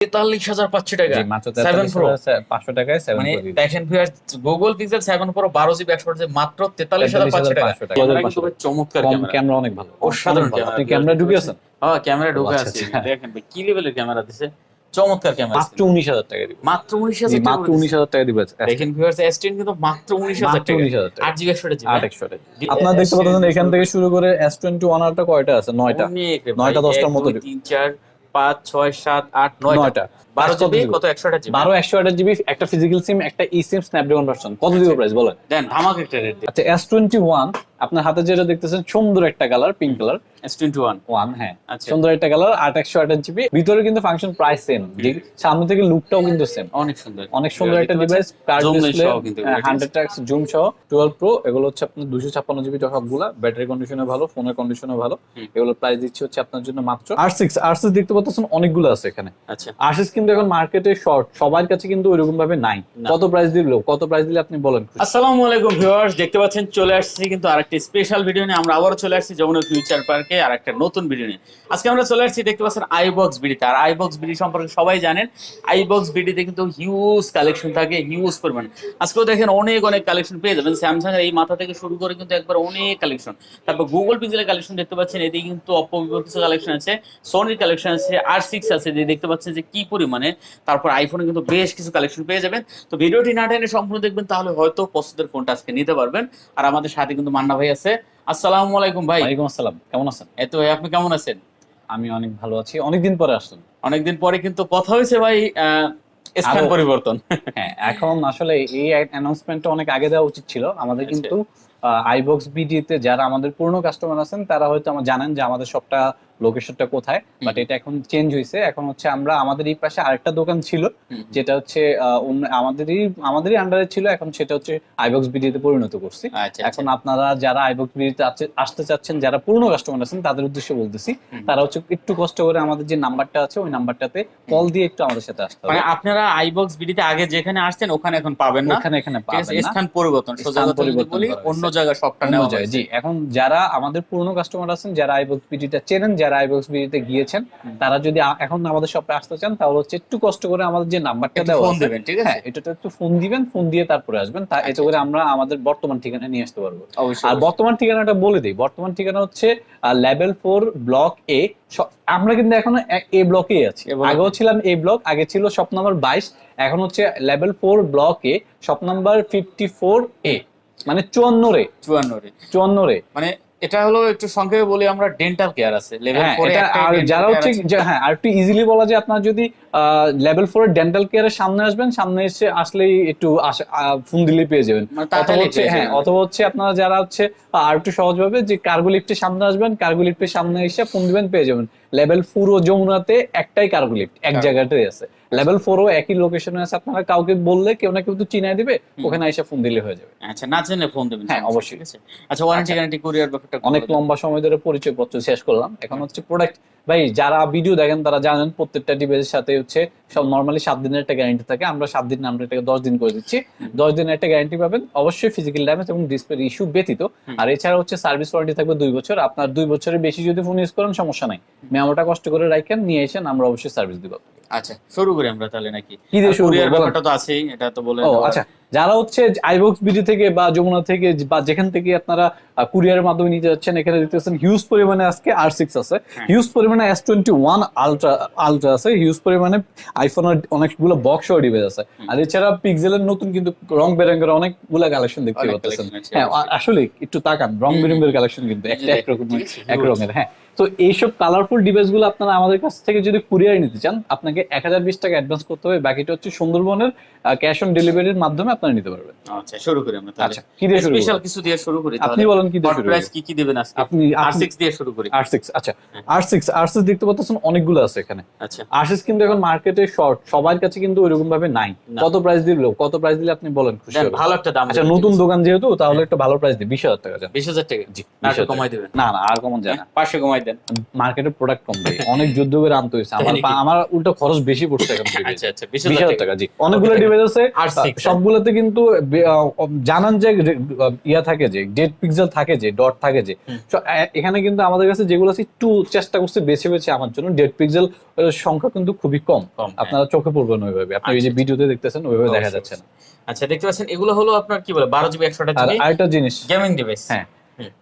তেতাল্লিশ হাজার পাঁচশো টাকা। সেভেন প্রো পাঁচশো টাকায় মানে প্রো দেখেন গুগল পিক্সেল সেভেন প্রো বারো জিবি একশো মাত্র তেতাল্লিশ হাজার পাঁচশো টাকা। 43,500 টাকা। ক্যামেরা চমৎকার ক্যামেরা ক্যামেরা অনেক ভালো। অসাধারণ ক্যামেরা। আপনি ক্যামেরা ঢুকে আছেন? হ্যাঁ ক্যামেরা ঢুকে আচ্ছা, আছে। আচ্ছা। দেখেন কি লেভেলের ক্যামেরা দিছে? চমৎকার ক্যামেরা মাত্র উনিশ হাজার টাকা দিব। মাত্র উনিশ হাজার মাত্র উনিশ হাজার টাকা দিবে দেখেন ভিউয়ার্স এস টেন কিন্তু মাত্র উনিশ হাজার টাকা। উনিশ হাজার টাকা। আট জিবি একশো আট একশো আপনারা দেখতে পাচ্ছেন এখান থেকে শুরু করে এস টোয়েন্টি ওয়ান আরটা কয়টা আছে? নয়টা। নয়টা, দশটার মতো তিন চার। পাঁচ ছয় সাত আট নয়টা। বারো কত জিবি দিবে? কত? একশোটা জিবি বারো একশো আঠাশ জিবি একটা ফিজিক্যাল সিম একটা ই সিম স্ন্যাপড্রাগন ভার্সন কত দিব প্রাইস বলেন। দেন ধামাক একটা রেট আচ্ছা এস টোয়েন্টি ওয়ান আপনার হাতে যেটা দেখতেছেন সুন্দর একটা colour pink colour S twenty one one হ্যাঁ। সুন্দর একটা কালার আট একশো আঠাশ জিবি ভিতরে কিন্তু ফাংশন প্রায় সেম সামনে থেকে লুকটাও কিন্তু সেম অনেক সুন্দর। অনেক সুন্দর একটা ডিভাইস? হান্ড্রেড টাক্স জুম সহ টুয়েলভ প্রো এগুলো হচ্ছে আপনার দুশো ছাপ্পান্ন জিবি সবগুলা। ব্যাটারি কন্ডিশনে ভালো ফোনের কন্ডিশনে ভালো। এগুলো প্রাইস দিচ্ছে হচ্ছে আপনার জন্য মাত্র। আর সিক্স আর সিক্স দেখতে পাচ্ছেন অনেকগুলো আছে এখানে। আচ্ছা। আশিস কিন্তু এখন মার্কেটে শর্ট সবার কাছে কিন্তু ওইরকম ভাবে নাই। কত প্রাইস দিল কত প্রাইস দিলে আপনি বলেন? আসসালামু আলাইকুম ভিউয়ার্স দেখতে পাচ্ছেন চলে আসছি কিন্তু আরেকটি স্পেশাল ভিডিও নিয়ে। আমরা আবারও চলে আসছি যমুনা ফিউচার পার্কে আর একটা নতুন ভিডিও নিয়ে। আজকে আমরা চলে আসছি দেখতে পাচ্ছেন আইবক্স বিডিতে আর আইবক্স বিডি সম্পর্কে সবাই জানেন আইবক্স বিডিতে কিন্তু হিউজ কালেকশন থাকে হিউজ পরিমাণে। আজকেও দেখেন অনেক অনেক কালেকশন পেয়ে যাবেন। স্যামসাং এর এই মাথা থেকে শুরু করে কিন্তু একবার অনেক কালেকশন তারপর গুগল পিক্সেলের কালেকশন দেখতে পাচ্ছেন এদিকে কিন্তু অপো ভিভোর কিছু কালেকশন আছে সোনির কালেকশন আছে আর সিক্স আছে যে দেখতে পাচ্ছেন যে কি পরিমাণে। তারপর আইফোনে কিন্তু বেশ কিছু কালেকশন পেয়ে যাবেন। তো ভিডিওটি না টেনে সম্পূর্ণ দেখবেন তাহলে হয়তো পছন্দের ফোনটা আজকে নিতে পারবেন। আর আমাদের সাথে কিন্তু মান্না ভাই আছে। আসসালামু আলাইকুম ভাই। ওয়ালাইকুম আসসালাম। কেমন আছেন? এত ভাই আপনি কেমন আছেন? আমি অনেক ভালো আছি। অনেকদিন পরে আসলাম। অনেকদিন পরে কিন্তু কথা হয়েছে ভাই স্থান পরিবর্তন। হ্যাঁ এখন আসলে এই অ্যানাউন্সমেন্টটা অনেক আগে দেওয়া উচিত ছিল। আমাদের আচ্ছা। কিন্তু আইবক্স বিডিতে যারা আমাদের পুরনো কাস্টমার আছেন তারা হয়তো আমার জানেন যে আমাদের সবটা লোকেশনটা কোথায় বাট এটা এখন চেঞ্জ হয়েছে এখন হচ্ছে আমরা আমাদের এই পাশে আরেকটা দোকান ছিল যেটা হচ্ছে অন্য- আমাদেরই আমাদেরই আন্ডারে ছিল এখন সেটা হচ্ছে আইবক্স বিডিতে পরিণত করছি। আচ্ছা এখন আপনারা যারা আইবক্স বিডিতে আসতে চাচ্ছেন যারা পুরনো কাস্টমার আছেন তাদের উদ্দেশ্যে বলতেছি তারা হচ্ছে একটু কষ্ট করে আমাদের যে নাম্বারটা আছে ওই নাম্বারটাতে কল দিয়ে একটু আমাদের সাথে আসতে হবে। মানে আপনারা আইবক্স বিডিতে আগে যেখানে আসছেন ওখানে এখন পাবেন না? ওখানে এখানে পাবেন না। স্থান পরিবর্তন সোজা কথা বলি অন্য জায়গায় সবটা নেওয়া হয়েছে। জি। এখন যারা আমাদের পুরনো কাস্টমার আছেন যারা আইবক্স বিডিটা চেনেন যারা আইবক্স বিডিতে গিয়েছেন তারা যদি এখন আমাদের শপে আসতে চান তাহলে হচ্ছে একটু কষ্ট করে আমাদের যে নাম্বারটা দেওয়া ফোন দেবেন ঠিক আছে? হ্যাঁ একটু ফোন দিবেন ফোন দিয়ে তারপরে আসবেন। তা এতে করে আমরা আমাদের বর্তমান ঠিকানা নিয়ে আসতে পারব। আর বর্তমান ঠিকানাটা বলে দিই। বর্তমান ঠিকানা হচ্ছে লেভেল ফোর ব্লক এ আমরা কিন্তু এখন এ ব্লকে আছি। আগেও ছিলাম এ ব্লক আগে ছিল শপ নাম্বার বাইশ এখন হচ্ছে level four block A shop number fifty four A মানে চুয়ান্ন রে। চুয়ান্ন রে। চুয়ান্ন রে। মানে এটা হলো একটু সংক্ষেপে বলি আমরা ডেন্টাল কেয়ার আছে। লেভেল হ্যাঁ ফোরে এটা আর যারা হচ্ছে হ্যাঁ আর একটু ইজিলি বলা যায় আপনার যদি লেভেল ফোর ডেন্টাল কেয়ারের সামনে আসবেন সামনে এসে আসলেই একটু ফোন দিলে পেয়ে যাবেন। অথবা হচ্ছে হ্যাঁ অথবা হচ্ছে আপনারা যারা হচ্ছে আর একটু সহজ ভাবে যে কার্গো লিফটের সামনে আসবেন কার্গো লিফটের সামনে এসে ফোন দিবেন পেয়ে যাবেন। লেভেল ফোর ও যমুনাতে একটাই কার্গো লিফট এক জায়গাতেই আছে। লেভেল ফোর ও একই লোকেশনে আছে। আপনারা কাউকে বললে কেউ না কেউ তো চিনাই দিবে ওখানে এসে ফোন দিলে হয়ে যাবে। আচ্ছা না জেনে ফোন দেবেন। হ্যাঁ, অবশ্যই। আচ্ছা ওয়ারেন্টি আচ্ছা। গ্যারান্টি কুরিয়ার ব্যাপারটা অনেক লম্বা সময় ধরে পরিচয় পত্র শেষ করলাম। এখন হচ্ছে প্রোডাক্ট ভাই যারা ভিডিও দেখেন তারা জানেন প্রত্যেকটা ডিভাইসের সাথে হচ্ছে সব নর্মালি সাত দিনের একটা গ্যারান্টি থাকে। আমরা সাত দিন আমরা এটাকে দশ দিন করে দিচ্ছি। দশ দিনের একটা গ্যারান্টি পাবেন। অবশ্যই ফিজিক্যাল ড্যামেজ এবং ডিসপ্লে ইস্যু ব্যতীত। আর এছাড়া হচ্ছে সার্ভিস ওয়ারেন্টি থাকবে দুই বছর। আপনার দুই বছরের বেশি যদি ফোন ইউজ করেন সমস্যা নাই। মেমোটা কষ্ট করে রাখেন নিয়ে এসেন আমরা অবশ্যই সার্ভিস দিব আচ্ছা শুরু করি আমরা তাহলে নাকি? কি দিয়ে শুরু করব? ব্যাপারটা তো আছেই এটা তো বলে ও আচ্ছা। যারা হচ্ছে আইবক্স বিডি থেকে বা যমুনা থেকে বা যেখান থেকে আপনারা কুরিয়ারের মাধ্যমে নিতে যাচ্ছেন এখানে দেখতেছেন হিউজ পরিমাণে আজকে আর সিক্স আছে। হ্যাঁ। হিউজ পরিমাণে S twenty one ultra ultra আছে। হিউজ পরিমাণে আইফোনের অনেকগুলো বক্স ডিভাইস আছে আর এছাড়া পিক্সেলের নতুন কিন্তু রং বেরঙের অনেকগুলো কালেকশন দেখতে পাচ্ছেন। হ্যাঁ। আসলে একটু তাকান রং হুম, বেরঙের কালেকশন কিন্তু একটা একরকম ঠিক আছে, এক রঙের হ্যাঁ। তো এইসব কালারফুল ডিভাইসগুলো আপনারা আমাদের কাছ থেকে যদি কুরিয়ার নিতে চান আপনাকে এক হাজার বিশ টাকা অ্যাডভান্স করতে হবে। বাকিটা হচ্ছে সুন্দরবনের ক্যাশ অন ডেলিভারির মাধ্যমে আপনারা নিতে পারবেন। আচ্ছা শুরু করি আমরা তাহলে। আচ্ছা কি দিয়ে শুরু স্পেশাল কিছু দিয়ে শুরু করি আপনি বলেন কি দিয়ে শুরু প্রাইস কি কি দিবেন আজকে? আপনি আর সিক্স দিয়ে শুরু করি। আর সিক্স আচ্ছা। হ্যাঁ। আর সিক্স আর সিক্স দেখতে পাচ্ছেন অনেকগুলো আছে এখানে। আচ্ছা। আর সিক্স কিন্তু এখন মার্কেটে শর্ট সবার কাছে কিন্তু ওইরকম ভাবে নাই কত প্রাইস দিল কত প্রাইস দিলে আপনি বলেন খুশি হবেন। ভালো একটা দাম আচ্ছা নতুন দোকান যেহেতু তাহলে একটা ভালো প্রাইস দিই। বিশ হাজার টাকা যান। বিশ হাজার টাকা। জি না কমাই। দেবেন। না না আর কমন যায় না পাঁচশো কমাই দেন মার্কেটের প্রোডাক্ট কম ভাই অনেক যুদ্ধ করে আনতে হয়েছে। আমার আমার উল্টো খরচ বেশি পড়ছে এখন আচ্ছা আচ্ছা বিশ বিশ হাজার হাজার টাকা জি। অনেকগুলো ডিভাইস আছে সবগুলোতে কিন্তু জানান যে ইয়া থাকে যে ডেড পিক্সেল থাকে যে ডট থাকে যে। এখানে কিন্তু আমাদের কাছে যেগুলো আছে একটু চেষ্টা করছে বেছে বেছে আমার জন্য। ডেড পিক্সেল সংখ্যা কিন্তু খুবই কম। হ্যাঁ। আপনারা চোখে পড়বেন ওইভাবে। আপনি এই যে আচ্ছা, ভিডিওতে দেখতেছেন ওইভাবে দেখা যাচ্ছে না। আচ্ছা দেখতে পাচ্ছেন এগুলো হলো আপনার কি বলে বারো জিবি একশোটা আর আরেকটা জিনিস। গেমিং ডিভাইস হ্যাঁ।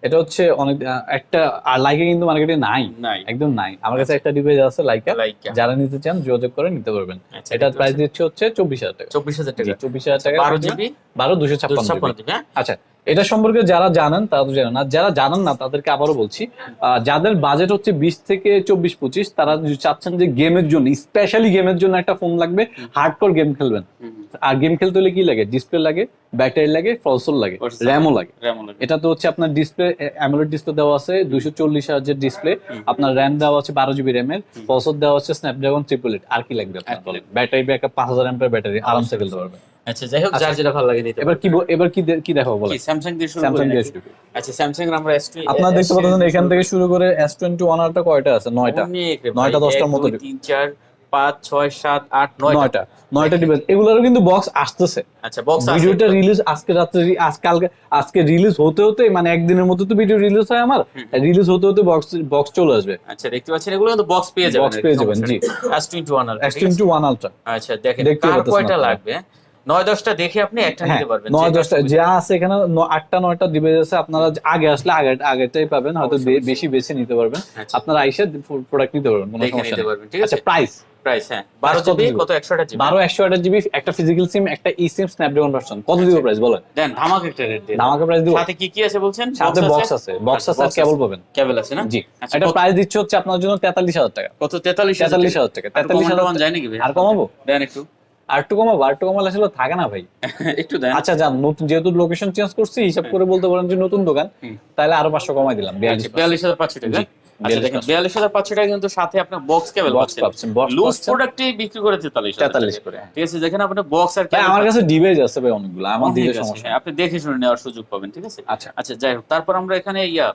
এটা হচ্ছে অনেক একটা আর লাইকে কিন্তু মার্কেটে নাই। নাই। একদম নাই। আমার কাছে একটা ডিভাইস আছে লাইকা লাইকা যারা নিতে চান যোগাযোগ করে নিতে পারবেন। আচ্ছা, এটার প্রাইস দিচ্ছে হচ্ছে চব্বিশ হাজার টাকা। চব্বিশ হাজার টাকা। চব্বিশ হাজার টাকা। বারো জিবি বারো দুশো ছাপ্পান্ন হ্যাঁ? আচ্ছা এটা সম্পর্কে যারা জানেন তারা তো জানেন না। যারা জানেন না তাদেরকে আবারও বলছি যাদের বাজেট হচ্ছে বিশ থেকে চব্বিশ পঁচিশ তারা চাচ্ছেন যে গেমের জন্য স্পেশালি গেমের জন্য একটা ফোন লাগবে হার্ডকোর গেম খেলবেন। আর গেম খেলতে হলে কি লাগে? ডিসপ্লে লাগে ব্যাটারি লাগে প্রসেসর লাগে র্যামও লাগে এটা তো হচ্ছে আপনার ডিসপ্লে অ্যামোলেড ডিসপ্লে দেওয়া আছে দুইশো চল্লিশ হাজার ডিসপ্লে আপনার র্যাম দেওয়া আছে বারো জিবি র্যামের প্রসেসর দেওয়া আছে স্ন্যাপড্রাগন ট্রিপল এইট আর কি লাগবে আপনার? আর ব্যাটারি ব্যাকআপ পাঁচ হাজার অ্যাম্পের ব্যাটারি আরামসে খেলতে পারবে আচ্ছা যাই হোক যার আচ্ছা। যেটা ভালো লাগে নিতে এবার কি এবার কি কি দেখাবো কি স্যামসাং দিয়ে শুরু স্যামসাং দিয়ে শুরু আচ্ছা স্যামসাং এর আমরা S2 আপনারা দেখতে পাচ্ছেন এখান থেকে শুরু করে এস টোয়েন্টি ওয়ান আরটা কয়টা আছে? নয়টা। অনেক রে ভাই, নয়টা, দশটার এক, মতো দুই, ডিভাইস। তিন চার পাঁচ ছয় সাত আট নয়টা। নয়টা। ডিভাইস এগুলোরও কিন্তু বক্স আসতেছে। আচ্ছা বক্স ভিডিওটা রিলিজ আজকে রাত্রে রি- আজ কালকে আজকে রিলিজ হতে হতে মানে একদিনের মধ্যে তো ভিডিও রিলিজ হয় আমার। রিলিজ হতে হতে বক্স বক্স চলে আসবে। আচ্ছা দেখতে পাচ্ছেন এগুলো কিন্তু বক্স পেয়ে যাবেন Box পেয়ে যাবেন, জি। S twenty one S twenty one ultra আচ্ছা দেখেন কার কয়টা লাগবে? নয় দশটা দেখে আপনি একটা হ্যাঁ নিতে পারবেন নয় দশটা যা আছে এখানে আটটা নয়টা ডিভাইস আছে আপনারা আগে আসলে আগে আগেটাই পাবেন হয়তো বেশি বেশি নিতে পারবেন। আচ্ছা, আপনারা আইসে প্রোডাক্ট নিতে পারবেন কোনো সমস্যা নিতে নেই। পারবেন ঠিক আছে? আচ্ছা প্রাইস প্রাইস হ্যাঁ। জিবি? কত জিবি জিবি একটা ফিজিক্যাল সিম একটা ই সিম স্ন্যাপড্রাগন ভার্সন কত দিব প্রাইস বলেন? দেন ধামাক একটা রেট দিন। ধামাকা প্রাইস দিব। সাথে কি কি আছে বলছেন? সাথে বক্স আছে? বক্স আচ্ছা, আছে আর কেবল আছে। পাবেন। কেবল আছে না? জি। আচ্ছা, এটা প্রাইস দিচ্ছে হচ্ছে আপনার জন্য তেতাল্লিশ হাজার টাকা। কত? তেতাল্লিশ তেতাল্লিশ হাজার টাকা তেতাল্লিশ হাজার হাজার যায় নাকি ভাই? আর কমাবো? দেন একটু। আর একটু কমাবো আর একটু কমালে আসলে থাকে না ভাই। একটু দেন। আচ্ছা যান নতুন যেহেতু লোকেশন চেঞ্জ করছি হিসাব করে বলতে পারেন যে নতুন দোকান তাহলে আরও পাঁচশো কমাই দিলাম বিয়াল্লিশ আচ্ছা, বিয়াল্লিশ হাজার পাঁচশো টাকা। আচ্ছা দেখেন 42,500 বিয়াল্লিশ হাজার পাঁচশো টাকা কিন্তু সাথে আপনার বক্স কেবল বক্স পাচ্ছেন পাচ্ছেন। লুজ প্রোডাক্টে বিক্রি করে তেতাল্লিশ তেতাল্লিশ করে। ঠিক আছে যেখানে আপনি বক্স আর আমার কাছে ডিভাইস আছে ভাই অনেকগুলো আমার আছে, সমস্যা হ্যাঁ, আপনি দেখে শুনে নেওয়ার সুযোগ পাবেন ঠিক আছে? আচ্ছা। আচ্ছা যাই হোক তারপর আমরা এখানে ইয়া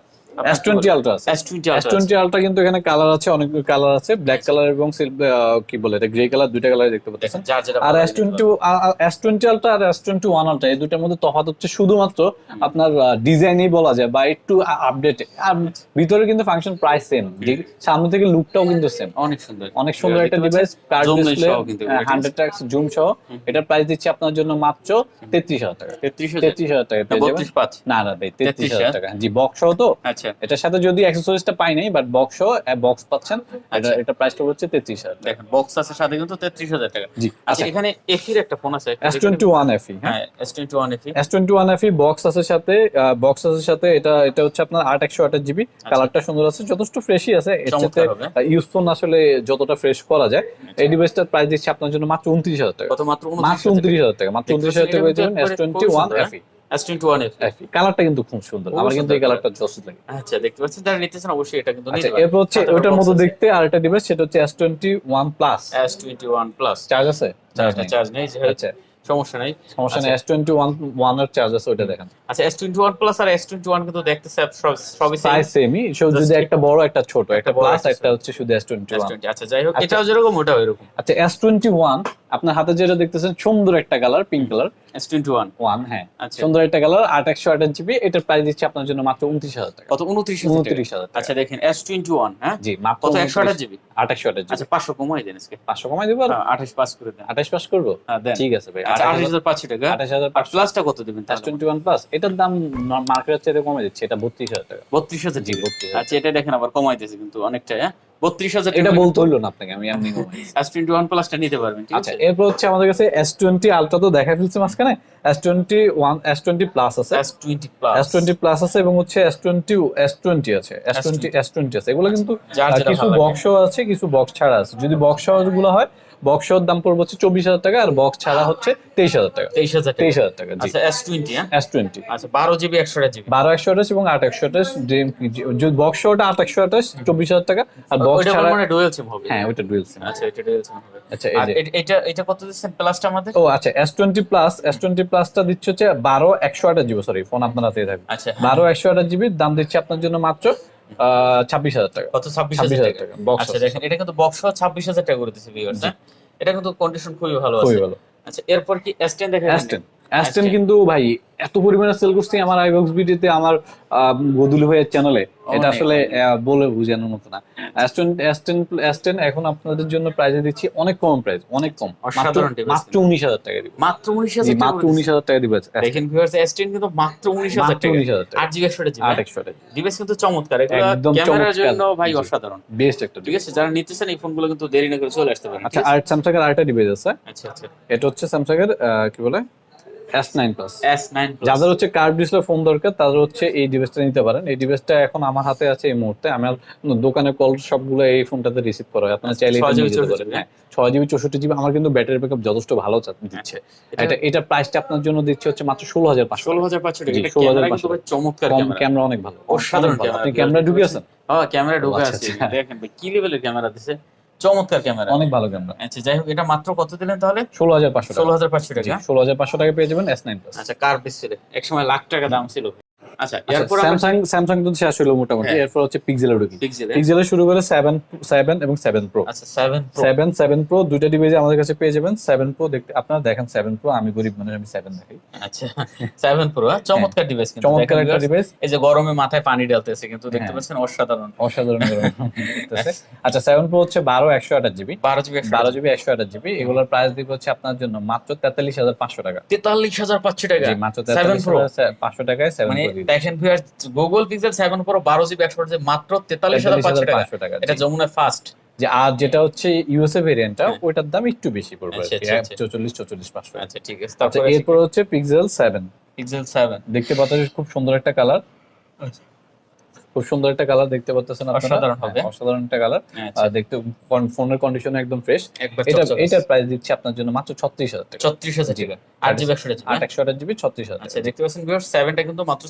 এস টোয়েন্টি আলট্রা আছে। এস টোয়েন্টি এস কিন্তু এখানে কালার আছে অনেক কালার আছে। ব্ল্যাক কালার এবং কি বলে এটা গ্রে কালার দুইটা কালার দেখতে পাচ্ছেন। আর ভালো এস লাগে টোয়েন্টি এস টোয়েন্টি আলট্রা আর এস টোয়েন্টি ওয়ান আলট্রা এই দুটার মধ্যে তফাৎ হচ্ছে শুধুমাত্র আপনার ডিজাইনই বলা যায় বা একটু আপডেট আর ভিতরে কিন্তু ফাংশন প্রায় সেম সামনে থেকে লুকটাও কিন্তু সেম অনেক সুন্দর। অনেক সুন্দর একটা ডিভাইস কার্ড ডিসপ্লে সহ কিন্তু এগুলো, ঠিক আছে? হান্ড্রেড টাক্স জুম সহ। এটার প্রাইস দিচ্ছি আপনার জন্য মাত্র তেত্রিশ হাজার টাকা। তেত্রিশ টাকা পেয়ে যাবেন। বত্রিশ পাঁচ। না না ভাই তেত্রিশ হাজার টাকা। জি বক্স সহ তো? আচ্ছা। এটার সাথে যদি অ্যাক্সেসরিজটা পাই নাই বাট বক্স বক্স পাচ্ছেন এটা আচ্ছা। এটা প্রাইসটা হচ্ছে তেত্রিশ হাজার টাকা। দেখেন বক্স আছে সাথে কিন্তু তেত্রিশ হাজার টাকা। জি। আচ্ছা আচ্ছা এখানে এফির একটা ফোন আছে। এস টোয়েন্টি ওয়ান এফি হ্যাঁ? হ্যাঁ S twenty one FE S twenty one FE box আছে সাথে বক্স আছে সাথে এটা এটা হচ্ছে আপনার আট একশো আঠাশ জিবি কালারটা সুন্দর আছে যথেষ্ট ফ্রেশই আছে। এর সাথে হবে। ইউজফোন আসলে যতটা ফ্রেশ করা যায় এই ডিভাইসটার প্রাইস দিচ্ছে আপনার জন্য মাত্র উনত্রিশ হাজার টাকা। কত মাত্র মাত্র উনত্রিশ হাজার টাকা। মাত্র উনত্রিশ হাজার টাকা পেয়ে যাবেন S twenty one FE S twenty one FE FE কালারটা কিন্তু খুব সুন্দর। আমার কিন্তু এই কালারটা জস লাগে। আচ্ছা দেখতে পাচ্ছেন? যারা নিতেছেন অবশ্যই এটা কিন্তু আচ্ছা এরপর হচ্ছে ওটার মতো দেখতে আর একটা ডিভাইস সেটা হচ্ছে S twenty one plus S twenty one plus charge আছে? চার্জ নেই। আচ্ছা। সমস্যা নাই। সমস্যা নেই এস টোয়েন্টি ওয়ান ওয়ানের চার্জ আছে ওটা দেখেন। আচ্ছা এস টোয়েন্টি ওয়ান প্লাস আর এস টোয়েন্টি ওয়ান কিন্তু দেখতে সব- সব- সবই। সাইজ সেমই সো যদি একটা বড় একটা ছোট একটা প্লাস একটা হচ্ছে শুধু এস টোয়েন্টি ওয়ান S20 আচ্ছা যাই হোক আচ্ছা। এটাও যেরকম ওটাও এরকম। আচ্ছা এস টোয়েন্টি ওয়ান আপনার হাতে যেটা দেখতেছেন সুন্দর একটা colour pink colour S twenty one one হ্যাঁ। আচ্ছা। সুন্দর একটা কালার আট একশো আঠাশ জিবি এটার প্রাইস দিচ্ছে আপনার জন্য মাত্র উনত্রিশ হাজার টাকা। কত? উনত্রিশ উনত্রিশ হাজার টাকা। আচ্ছা দেখেন এস টোয়েন্টি ওয়ান হ্যাঁ? জি মাত্র কত? একশো আঠাশ জিবি আট একশো আঠাশ জিবি আচ্ছা পাঁচশো কমাই দেন আজকে। পাঁচশো কমাই দিব আঠাশ পাস করে দেন। আঠাশ পাস করব? হ্যাঁ, দেন। ঠিক আছে ভাই আচ্ছা আঠাশ হাজার পাঁচশো টাকা? আঠাশ হাজার প্লাসটা কত দেবেন এস টোয়েন্টি ওয়ান প্লাস এটার দাম মার্কেটের চেয়ে কমে দিচ্ছে এটা বত্রিশ হাজার টাকা। বত্রিশ হাজার জি, জিবি 32,000 আচ্ছা এটা দেখেন আবার কমাইতেছে কিন্তু অনেকটা হ্যাঁ? বত্রিশ হাজার এটা বলতে হইল না আপনাকে আমি এমনি এস টোয়েন্টি ওয়ান প্লাসটা নিতে পারবেন আচ্ছা এরপর হচ্ছে আমাদের কাছে এস টোয়েন্টি আলট্রা তো দেখা ফেলছে মাঝখানে। S twenty one S twenty plus আছে। S twenty plus S twenty plus আছে এবং হচ্ছে এস টোয়েন্টি এস টোয়েন্টি আছে। এস টোয়েন্টি এস টোয়েন্টি আছে। এগুলো কিন্তু কিছু আছে কিছু বক্স ছাড়া আছে। যদি বক্সগুলো হয় বক্স দাম পড়বে হচ্ছে চব্বিশ হাজার টাকা আর বক্স ছাড়া হচ্ছে তেইশ হাজার টাকা। তেইশ হাজার টাকা। তেইশ হাজার টাকা আচ্ছা এস টোয়েন্টি হ্যাঁ? এস টোয়েন্টি আচ্ছা বারো জিবি একশোটা জিবি বারো একশো আঠাশ এবং আট একশো আঠাশ বক্স ওটা আট একশো আঠাশ চব্বিশ হাজার টাকা। আর বক্স ছাড়া মানে ডুয়েল সিম হবে। হ্যাঁ ওইটা ডুয়েল সিম আচ্ছা এটা ডুয়েল সিম হবে। আচ্ছা এটা এটা কত দিচ্ছেন প্লাসটা আমাদের? ও আচ্ছা S twenty plus S twenty প্লাসটা দিচ্ছে হচ্ছে বারো একশো আঠাশ জিবি সরি ফোন আপনার হাতে থাকবে। আচ্ছা বারো একশো আঠাশ জিবির দাম দিচ্ছে আপনার জন্য মাত্র ছাব্বিশ হাজার টাকা। কত? ছাব্বিশ হাজার টাকা। বক্স আচ্ছা দেখেন এটা কিন্তু বক্স ছাব্বিশ হাজার টাকা করে দিচ্ছে ভিউয়ার্স হ্যাঁ? এটা কিন্তু কন্ডিশন খুবই ভালো আছে। খুবই ভালো। আচ্ছা এরপর কি দেখেন অ্যাস্টেন কিন্তু ভাই এত পরিমাণে সেল করছি আমার আইবক্স ভিডিওতে আমার গদুলি ভাইয়ের চ্যানেলে এটা আসলে বলে বোঝানোর মতো না। অ্যাস্টন অ্যাস্টেন অ্যাস্টেন এখন আপনাদের জন্য প্রাইজে দিচ্ছি অনেক কম প্রাইস অনেক কম। মাত্র উনিশ হাজার টাকা দিব। মাত্র উনিশ হাজার মাত্র উনিশ হাজার টাকা দিবে দেখেন ভিউয়ার্স এসটেন কিন্তু মাত্র উনিশ হাজার টাকা উনিশ হাজার টাকা। আট জিবি একশো আট একশো ডিভাইস কিন্তু চমৎকার একদম ক্যামেরার জন্য ভাই অসাধারণ। বেস্ট একটা ঠিক আছে যারা নিতেছেন এই ফোনগুলো কিন্তু দেরি না করে চলে আসতে পারেন। আচ্ছা আর স্যামসাং এর আরেকটা ডিভাইস আছে। আচ্ছা আচ্ছা। এটা হচ্ছে স্যামসাং এর কি বলে? S nine plus S nine যাদের হচ্ছে কার্ভ ডিসপ্লে ফোন দরকার তাদের হচ্ছে এই ডিভাইসটা নিতে পারেন। এই ডিভাইসটা এখন আমার হাতে আছে এই মুহূর্তে। আমার দোকানে কল সবগুলো এই ফোনটাতে রিসিভ করা হয়। আপনারা চাইলে এটা 6 GB নিয়ে যেতে 64 পারেন হ্যাঁ ছয় জিবি চৌষট্টি জিবি আমার কিন্তু ব্যাটারি ব্যাকআপ যথেষ্ট ভালো দিচ্ছে। এটা এটা প্রাইসটা আপনার জন্য দিচ্ছে হচ্ছে মাত্র ষোলো হাজার পাঁচশো ষোলো হাজার পাঁচশো টাকা। জি, এটা 16,500 ক্যামেরা কিন্তু ভাই চমৎকার ক্যামেরা। ক্যামেরা অনেক ভালো। অসাধারণ আপনি ক্যামেরা। ঢুকে আছেন? হ্যাঁ ক্যামেরা ঢোকা আচ্ছা, আছে। আচ্ছা। দেখেন কি লেভেলের ক্যামেরা দিছে? চমৎকার ক্যামেরা। অনেক ভালো ক্যামেরা। আচ্ছা যাই হোক এটা মাত্র কত দিলেন তাহলে? ষোলো হাজার পাঁচশো ষোলো হাজার পাঁচশো টাকা। ষোলো হাজার পাঁচশো টাকা পেয়ে যাবেন এস নাইন আচ্ছা কার ছিল? এক সময় লাখ টাকা দাম ছিল। আচ্ছা এরপর স্যামসাং স্যামসাং তো শেষ হলো মোটামুটি। হ্যাঁ। এরপর হচ্ছে পিক্সেলে ঢুকি পিক্সেল শুরু করে সেভেন সেভেন এবং সেভেন প্রো আচ্ছা seven pro seven seven pro দুইটা ডিভাইস আমাদের কাছে পেয়ে যাবেন। সেভেন প্রো দেখতে আপনারা দেখেন সেভেন প্রো আমি গরিব মানুষ আমি সেভেন দেখি। আচ্ছা সেভেন প্রো চমৎকার ডিভাইস কিন্তু। চমৎকার একটা ডিভাইস এই যে গরমে মাথায় পানি ডালতেছে কিন্তু দেখতে হ্যাঁ। পাচ্ছেন অসাধারণ। অসাধারণ আচ্ছা সেভেন প্রো হচ্ছে বারো একশো আঠাশ জিবি বারো জিবি বারো জিবি একশো আঠাশ জিবি এগুলোর প্রাইস দিব হচ্ছে আপনার জন্য মাত্র তেতাল্লিশ হাজার পাঁচশো টাকা। তেতাল্লিশ হাজার পাঁচশো টাকা। জি মাত্র সেভেন তেতাল্লিশ প্রো পাঁচশো টাকায় মানে দেখেন viewer Google Pixel seven pro বারো জিবি একশো যে মাত্র তেতাল্লিশ হাজার পাঁচশো টাকা। পাঁচশো টাকা এটা যমুনা ফার্স্ট যে আর যেটা হচ্ছে ইউএসএ ভেরিয়েন্টটা হ্যাঁ। ওইটার দাম একটু বেশি পড়বে আচ্ছা, আচ্ছা, আচ্ছা। চৌচল্লিশ চৌচল্লিশ পাঁচশো। আচ্ছা ঠিক আছে। আচ্ছা তারপরে এরপর হচ্ছে পিক্সেল সেভেন পিক্সেল সেভেন দেখতে পাচ্ছেন খুব সুন্দর একটা কালার খুব সুন্দর একটা কালার দেখতে পাচ্ছেন অসাধারণ হবে। হ্যাঁ, অসাধারণ একটা কালার আচ্ছা। দেখতে ফোনের কন্ডিশন একদম ফ্রেশ এটা এটার প্রাইস দিচ্ছে আপনার জন্য মাত্র টাকা। টাকা। জিবি জিবি আট একশো আঠাশ জিবি ছত্রিশ হাজার আচ্ছা দেখতে পাচ্ছেন ভিউয়ার কিন্তু মাত্র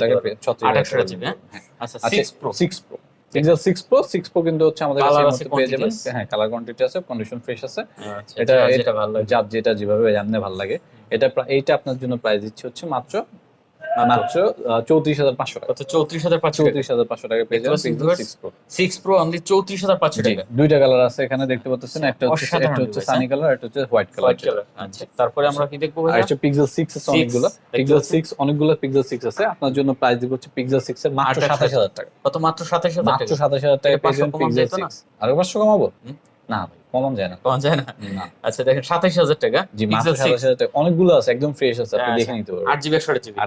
টাকা জিবি হ্যাঁ? আচ্ছা আচ্ছা six pro six pro Pixel six pro six pro কিন্তু হচ্ছে আমাদের কাছে পেয়ে যাবেন। হ্যাঁ কালার কোয়ান্টিটি আছে কন্ডিশন ফ্রেশ আছে। আচ্ছা এটা যেটা ভালো লাগে। যার যেটা যেভাবে জানলে ভালো লাগে। এটা এইটা আপনার জন্য প্রাইস দিচ্ছে হচ্ছে মাত্র মাত্র চৌত্রিশ হাজার পাঁচশো টাকা। চৌত্রিশ হাজার পাঁচশো চৌত্রিশ হাজার পাঁচশো টাকা পেয়ে যাবেন দেখতে পাচ্ছেন Pixel viewers? Six pro six pro only চৌত্রিশ হাজার পাঁচশো টাকা। দুইটা কালার আছে এখানে দেখতে পাচ্ছেন একটা হচ্ছে একটা হচ্ছে সানি কালার একটা হচ্ছে হোয়াইট কালার আচ্ছা। তারপরে আমরা কি দেখব আর হচ্ছে পিক্সেল সিক্স আছে অনেকগুলো। পিক্সেল? সিক্স অনেকগুলো পিক্সেল সিক্স আছে। আপনার জন্য প্রাইস দিব হচ্ছে পিক্সেল সিক্স এর মাত্র সাতাশ হাজার টাকা। কত মাত্র সাতাশ হাজার মাত্র সাতাশ হাজার টাকা পেয়ে যাবেন পিক্সেল সিক্স আরও পাঁচশো কমাবো? না ভাই কমানো যায় না। পাওয়া যায় না? আচ্ছা দেখেন সাতাশ হাজার টাকা। জি টাকা। অনেকগুলো আছে একদম ফ্রেশ আছে আপনি আচ্ছা, দেখে নিতে পারবেন। আট জিবি একশো জিবি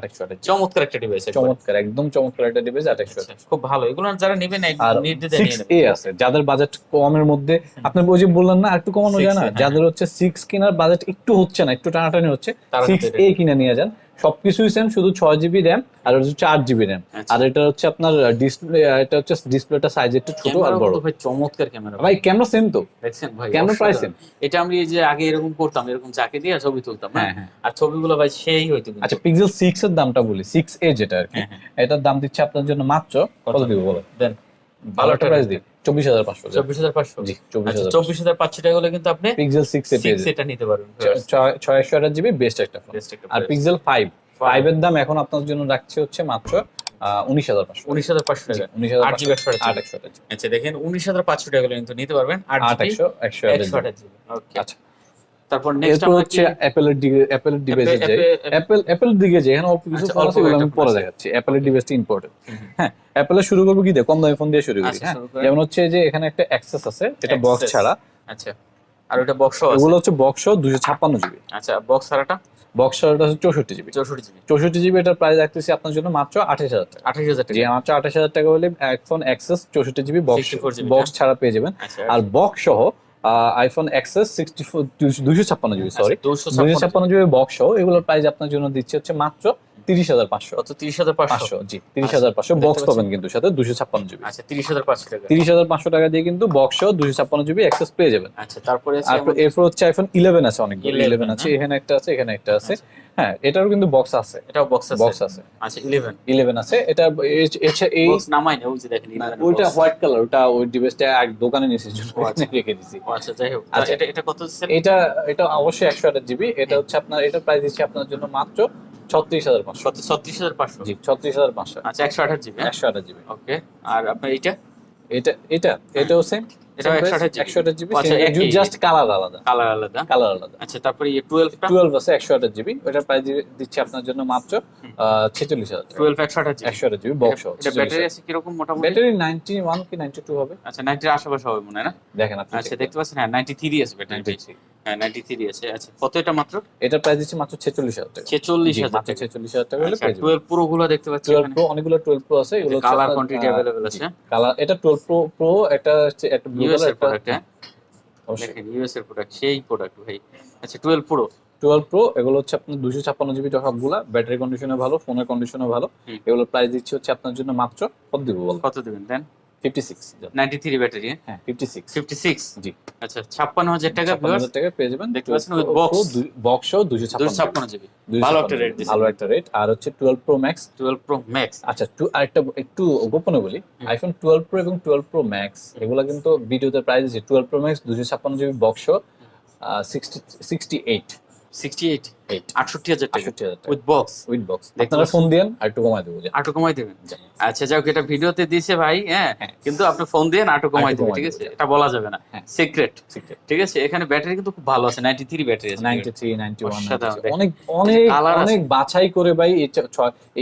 চমৎকার একটা ডিভাইস চমৎকার একদম চমৎকার একটা ডিভাইস আট একশো আঠাশ খুব ভালো। এগুলো যারা নেবেন এ আছে যাদের বাজেট কমের মধ্যে আপনি ওই যে বললেন না একটু কমানো যায় না হ্যাঁ। যাদের হচ্ছে সিক্স কেনার বাজেট একটু হচ্ছে না একটু টানাটানি হচ্ছে সিক্স এ কিনে নিয়ে যান। সবকিছুই সেম শুধু ছয় জিবি র্যাম আর হচ্ছে আট জিবি র্যাম আচ্ছা। আর এটা হচ্ছে আপনার ডিসপ্লে এটা হচ্ছে ডিসপ্লেটা সাইজ একটু ছোট আর বড়। ভাই চমৎকার ক্যামেরা ভাই ক্যামেরা সেম তো। দেখছেন ভাই ক্যামেরা প্রাইস সেম এটা আমি এই যে আগে এরকম করতাম এরকম চাকে দিয়ে ছবি তুলতাম হ্যাঁ হ্যাঁ। আর ছবিগুলো ভাই সেই হইতো আচ্ছা পিক্সেল সিক্স এর দামটা বলি সিক্স এ যেটা আর কি। হ্যাঁ, হ্যাঁ। এটার দাম দিচ্ছে আপনার জন্য মাত্র কত? দিব বলো? দেন। ভালো একটা প্রাইস দিই চব্বিশ হাজার পাঁচশো চব্বিশ হাজার পাঁচশো? জি চব্বিশ আচ্ছা হাজার পাঁচশো টাকা হলে কিন্তু আপনি পিক্সেল সিক্স। এটা নিতে পারবেন। ছয়- একশো আঠাশ জিবি বেস্ট একটা আর পিক্সেল ফাইভ ফাইভ এর দাম এখন আপনার জন্য রাখছে হচ্ছে মাত্র উনিশ হাজার পাঁচশো। উনিশ হাজার পাঁচশো টাকা। উনিশ হাজার আট জিবি একশো আট একশো আচ্ছা দেখেন উনিশ হাজার পাঁচশো টাকা কিন্তু নিতে পারবেন। আট একশো একশো আচ্ছা। তারপর নেক্সট আমরা হচ্ছে অ্যাপেলের দিকে অ্যাপেলের ডিভাইসে যাই। Apple- অ্যাপেল দিকে যাই। এখানে অল্প কিছু আচ্ছা, ফোন আছে আমি পরে দেখাচ্ছি। অ্যাপেলের ডিভাইসটা ইম্পর্টেন্ট হ্যাঁ অ্যাপেলের শুরু করব কি দিয়ে কম দামি ফোন দিয়ে শুরু করি। আচ্ছা, হ্যাঁ যেমন হচ্ছে যে এখানে একটা অ্যাক্সেস আছে এটা বক্স ছাড়া। আচ্ছা আর ওটা বক্স আছে? ওগুলো হচ্ছে বক্স দুশো ছাপ্পান্ন জিবি আচ্ছা বক্স ছাড়াটা? বক্স ছাড়াটা হচ্ছে চৌষট্টি জিবি চৌষট্টি জিবি চৌষট্টি জিবি এটার প্রাইস রাখতেছি আপনার জন্য মাত্র আঠাশ হাজার টাকা। আঠাশ হাজার টাকা। জি মাত্র আঠাশ হাজার টাকা হলে আইফোন এক্সেস চৌষট্টি জিবি বক্স বক্স ছাড়া পেয়ে যাবেন। আচ্ছা আর বক্স সহ আইফোন এক্সেস সিক্সটি ফোর দুশো ছাপ্পান্ন জিবি সরি দুশো ছাপ্পান্ন জিবি বক্স এগুলোর প্রাইস আপনার জন্য দিচ্ছে হচ্ছে মাত্র তিরিশ হাজার পাঁচশো। কত তিরিশ হাজার পাঁচশো? জি তিরিশ হাজার পাঁচশো বক্স পাবেন কিন্তু সাথে দুশো ছাপ্পান্ন জিবি। আচ্ছা তিরিশ হাজার পাঁচশো টাকা। তিরিশ হাজার পাঁচশো টাকা দিয়ে কিন্তু বক্স সহ দুশো ছাপ্পান্ন জিবি অ্যাক্সেস পেয়ে যাবেন। আচ্ছা তারপরে এরপর হচ্ছে আইফোন ইলেভেন আছে 11 ইলেভেন আছে হ্যাঁ। এখানে একটা আছে এখানে একটা আছে। হ্যাঁ এটারও কিন্তু বক্স আছে। এটাও বক্স আছে? বক্স আছে। আচ্ছা ইলেভেন ইলেভেন আছে। এটা এই বক্স নামাই না ওই যে দেখেন ওইটা হোয়াইট কালার ওটা ওই ডিভাইসটা এক দোকানে নিয়েছি জন্য আচ্ছা। রেখে দিছি। আচ্ছা যাই হোক। আচ্ছা। এটা এটা কত এটা এটা অবশ্যই একশো আঠাশ জিবি। এটা হচ্ছে আপনার এটা প্রাইস দিচ্ছে আপনার জন্য মাত্র ছত্রিশ হাজার পাঁচশো। ছত্রিশ হাজার পাঁচশো? জি ছত্রিশ হাজার পাঁচশো। আচ্ছা একশো আঠাশ জিবি একশো আঠাশ জিবি। ওকে আর আপনার এইটা? এটা এটা এটাও সেম এটাও 128 একশো আঠাশ জিবি। আচ্ছা, জাস্ট কালার আলাদা। কালার আলাদা? কালার আলাদা। আচ্ছা তারপরে এই টুয়েলভটা টুয়েলভ আছে একশো আঠাশ জিবি। ওটার প্রাইস দিচ্ছে আপনার জন্য মাত্র ছেচল্লিশ হাজার টুয়েলভ একশো আঠাশ একশো আঠাশ জিবি বক্স ব্যাটারি আছে কীরকম মোটামুটি? ব্যাটারি নাইনটি ওয়ান কি নাইনটি টু হবে? আচ্ছা নাইনটির আশেপাশে হবে মনে হয় না? দেখেন আপনি আচ্ছা দেখতে পাচ্ছেন হ্যাঁ নাইনটি থ্রি আছে ব্যাটারি হ্যাঁ আছে। আচ্ছা কত এটা মাত্র? এটার প্রাইস দিচ্ছে মাত্র টাকা। মাত্র হলে আচ্ছা প্রো গুলো দেখতে পাচ্ছি টুয়েলভ এখানে। প্রো অনেকগুলো টুয়েলভ প্রো আছে এগুলো কালার কোয়ান্টিটি অ্যাভেলেবল আছে? কালার এটা টুয়েলভ প্রো প্রো একটা হচ্ছে একটা ব্লু কালারের প্রোডাক্ট হ্যাঁ? দেখেন ইউএস এর প্রোডাক্ট সেই প্রোডাক্ট ভাই। আচ্ছা টুয়েলভ প্রো টুয়েলভ প্রো এগুলো হচ্ছে আপনার দুশো ছাপ্পান্ন জিবি সবগুলা। ব্যাটারি কন্ডিশনে ভালো ফোনের কন্ডিশনে ভালো। হুম। এগুলোর প্রাইস দিচ্ছে হচ্ছে আপনার জন্য মাত্র কত দিব বল? কত দিবেন দেন? Fifty six ninety three battery হ্যাঁ ফিফটি সিক্স ফিফটি সিক্স জি। আচ্ছা ছাপ্পান্ন হাজার টাকা ভিউয়ার্স টাকা পেয়ে যাবেন। দেখতে পাচ্ছেন। বক্স জিবি ভালো একটা রেট ভালো একটা রেট আর হচ্ছে twelve pro max twelve pro max আচ্ছা টু আরেকটা একটু গোপনে বলি। আইফোন টুয়েলভ প্রো এবং টুয়েলভ প্রো ম্যাক্স এগুলো কিন্তু ভিডিওতে প্রাইস আছে টুয়েলভ প্রো ম্যাক্স দুশো ছাপ্পান্ন GB box sixty sixty eight sixty eight eight আটষট্টি হাজার টাকা। উইথ বক্স উইথ বক্স আপনারা ফোন আর একটু কমাই দেবো কমাই দেবেন? আচ্ছা যাই এটা ভিডিওতে দিয়েছে ভাই হ্যাঁ? হ্যাঁ। কিন্তু আপনি ফোন কমাই দেবেন ঠিক আছে? এটা বলা যাবে না। হ্যাঁ। সিক্রেট ঠিক আছে? এখানে ব্যাটারি কিন্তু খুব ভালো আছে নাইনটি থ্রি ব্যাটারি আছে। নাইনটি থ্রি নাইনটি ওয়ান অসাধারণ, দেখেন। অনেক অনেক অনেক বাছাই করে ভাই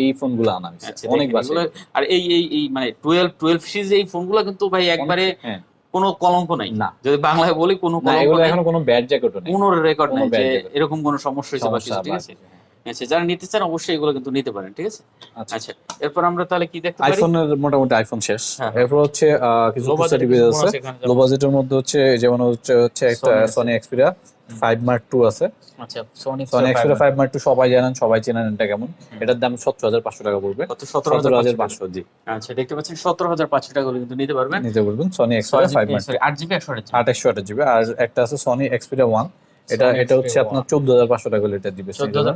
এই ফোনগুলো আনা হয়েছে। আচ্ছা, অনেক বাছাই। আর এই এই মানে টুয়েলভ টুয়েলভ সিরিজ এই ফোনগুলো কিন্তু ভাই একবারে হ্যাঁ। কোনো কলঙ্ক নাই। না। যদি বাংলায় বলি কোনো না কলঙ্ক এখনও কোনো ব্যাড জ্যাকেটও নেই। কোনো রেকর্ড নাই যে এরকম কোনো সমস্যা হয়েছে বা কিছু ঠিক আছে। আচ্ছা যারা নিতে চান অবশ্যই এগুলো কিন্তু নিতে পারেন ঠিক আছে? আচ্ছা। আচ্ছা এরপর আমরা তাহলে কি দেখতে পারি? আইফোনের মোটামুটি আইফোন শেষ। হ্যাঁ। এরপর হচ্ছে কিছু কিছু ফোন আছে লো বাজেটের মধ্যে হচ্ছে যেমন হচ্ছে হচ্ছে একটা Sony Xperia five mark two আছে। আচ্ছা Sony Sony Xperia five mark two সবাই জানেন সবাই চেনেন এটা কেমন। এটার দাম সত্তর হাজার পাঁচশো টাকা পড়বে। কত? সতেরো সতেরো হাজার হাজার পাঁচশো জি। আচ্ছা দেখতে পাচ্ছেন সতেরো হাজার পাঁচশো টাকা কিন্তু নিতে পারবেন। নিতে বলবেন Sony Xperia five mark sorry আট জিবি একশো আট আঠাশশো আঠাশ জিবি আর একটা আছে সনি এক্সপিরিয়া ওয়ান এটা এটা হচ্ছে আপনার চোদ্দ হাজার পাঁচশো টাকা এটা দিবে চোদ্দ হাজার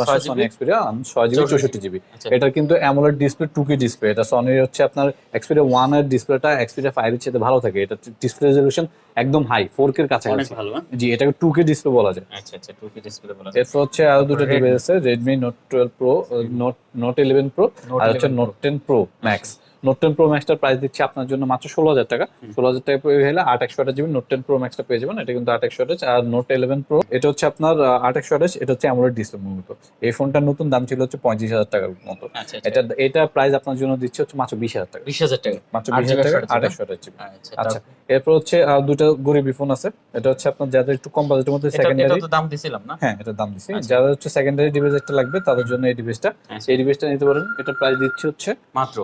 পাঁচশো সনি? এক্সপিরিয়া ছয় জিবি? চৌষট্টি জিবি। আচ্ছা। এটা কিন্তু AMOLED display two K display এটা সনির হচ্ছে আপনার এক্সপিরিয়া ওয়ানের ডিসপ্লেটা এক্সপিরিয়া ফাইভ এর চেয়ে ভালো থাকে। এটা ডিসপ্লে রেজলিউশন একদম হাই ফোর কে কাছাকাছি। হ্যাঁ? জি এটাকে টু কে ডিসপ্লে বলা যায়। আচ্ছা আচ্ছা টু কে ডিসপ্লে বলা এরপর হচ্ছে আরও দুটো ডিভাইস আছে Redmi Note twelve pro note note eleven pro আর হচ্ছে note ten pro max note ten pro ম্যাক্সটার price দিচ্ছে আপনার জন্য মাত্র ষোলো হাজার টাকা। ষোলো হাজার টাকা পেয়ে হলে আট একশো আঠাশ জিবি নোট টেন প্রো ম্যাক্সটা পেয়ে যাবেন। এটা কিন্তু আট একশো আঠাশ। আর নোট ইলেভেন প্রো এটা হচ্ছে আপনার আট একশো আঠাশ। এটা হচ্ছে অ্যামোলেড ডিসপ্লে মূলত এই ফোনটার নতুন দাম ছিল হচ্ছে পঁয়ত্রিশ হাজার টাকার মতো। আচ্ছা এটা এটা প্রাইস আপনার জন্য দিচ্ছে হচ্ছে মাত্র বিশ হাজার টাকা। বিশ হাজার টাকা। মাত্র বিশ হাজার টাকা আট একশো আঠাশ জিবি। আচ্ছা আচ্ছা এরপর হচ্ছে দুটো গরিবি ফোন আছে। এটা হচ্ছে আপনার যাদের একটু কম বাজেটের মধ্যে এটা এটা সেকেন্ডারি তো দাম দিছিলাম না? হ্যাঁ এটার দাম আচ্ছা। যাদের হচ্ছে সেকেন্ডারি ডিভাইস একটা লাগবে তাদের জন্য এই ডিভাইসটা আচ্ছা। এই ডিভাইসটা নিতে পারেন। এটা প্রাইস দিচ্ছে হচ্ছে মাত্র?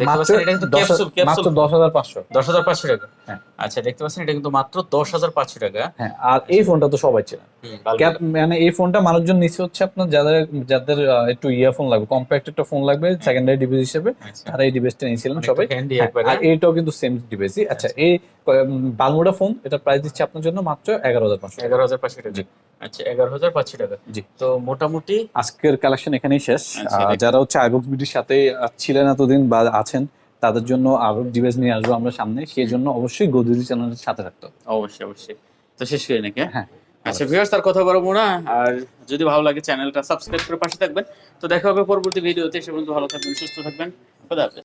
মাত্র দশ হাজার- মাত্র দশ হাজার পাঁচশো দশ হাজার পাঁচশো টাকা হ্যাঁ। আচ্ছা দেখতে পাচ্ছেন এটা কিন্তু মাত্র দশ হাজার পাঁচশো টাকা হ্যাঁ আর এই ফোনটা তো সবাই চেনে। ক্যাপ- মানে এই ফোনটা মানুষজন নিচ্ছে হচ্ছে আপনার যাদের যাদের একটু ইয়ারফোন লাগবে কম্প্যাক্ট একটা ফোন লাগবে সেকেন্ডারি ডিভাইস হিসেবে আচ্ছা। তারা এই ডিভাইসটা নিয়েছিলেন সবাই। হ্যাঁ, আর এইটাও কিন্তু সেম ডিভাইসই আচ্ছা। এই বালমোডা ফোন এটা প্রাইস দিচ্ছে আপনার জন্য মাত্র এগারো হাজার পাঁচশো এগারো হাজার পাঁচশো টাকা। জি। আচ্ছা এগারো হাজার পাঁচশো টাকা। জি। তো মোটামুটি আজকের কালেকশন এখানেই শেষ। আচ্ছা, আহ, যারা হচ্ছে আইবক্স বিডির সাথে ছিলেন এতদিন বা আছেন তাদের জন্য আরও ডিভাইস নিয়ে আসব আমরা সামনে। সেই জন্য অবশ্যই গোদরেজ চ্যানেলের সাথে থাকতে অবশ্যই অবশ্যই। তো শেষ করে নাকি হ্যাঁ? হ্যাঁ। আচ্ছা ভিউয়ার্স তার কথা বলব না। আর যদি ভালো লাগে চ্যানেলটা সাবস্ক্রাইব করে পাশে থাকবেন। তো দেখা হবে পরবর্তী ভিডিওতে সে পর্যন্ত ভালো থাকবেন, সুস্থ থাকবেন। খোদা হাফেজ।